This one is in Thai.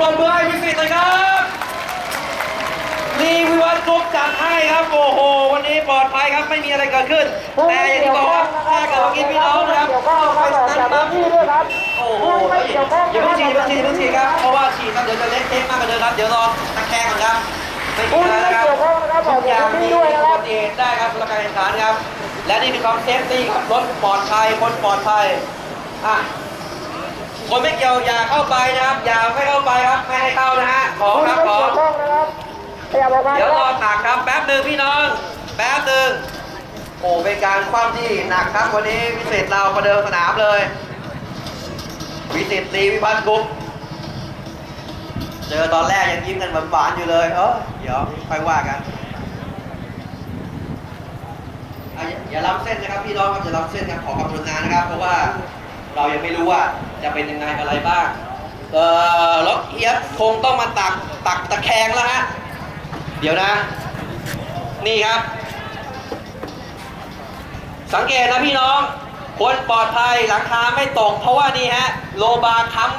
ปรบมือให้วิสิตเลยครับ นี่วิวัฒน์ซุปจัดให้ครับโอ้โห วันนี้ปลอดภัยครับไม่มีอะไรเกิดขึ้น แต่อย่างที่บอกครับถ้าเกิดว่ากินพี่น้องนะครับต้องไปสแตนด์บัฟที่ด้วยครับโอ้โหอย่าเพิ่งฉีดอย่าเพิ่งฉีดอย่าเพิ่งฉีดครับเพราะว่าฉีดครับเดี๋ยวจะเละเทะมากกว่าเดิมครับเดี๋ยวรอตะแคงก่อนครับไม่มีอะไรนะครับทุกอย่างมีอุบัติเหตุได้ครับสำหรับการแข่งขันครับและนี่คือความเซฟตี้ครับรถปลอดภัยคนปลอดภัยอะ คนไม่เกี่ยวอย่าเข้าไปนะครับ อย่าไม่เข้าไปครับไม่ให้เข้านะฮะขอคุณครับไม่ขอเกี่ยวข้องนะครับขยับออกมาเดี๋ยวครอรับตักครับแป๊บหนึ่งพี่น้องแป๊บหนึ่งโอ้เป็นการคว่ำที่หนักครับวันนี้พิเศษเราประเดิมสนามเลยวิสิตตีวิพัฒน์กรุ๊ปเจอตอนแรกยังยิ้มกันหวานๆอยู่เลยเออเดี๋ยวค่อยว่ากันอะอย่าอย่าล้ำเส้นนะครับพี่น้องครับอย่าล้ำเส้นครับขอความกรุณานะครับ เพราะว่าเรายังไม่รู้ว่า จะเป็นยังไงอะไรบ้างเอ่อรถเอียบคงต้องมาตักตักตะแคงแล้วฮะเดี๋ยวนะ นี่ครับ สังเกตนะพี่น้อง คนปลอดภัยหลังคาไม่ตก เพราะว่านี่ฮะ โลบาร์ค้ำไม่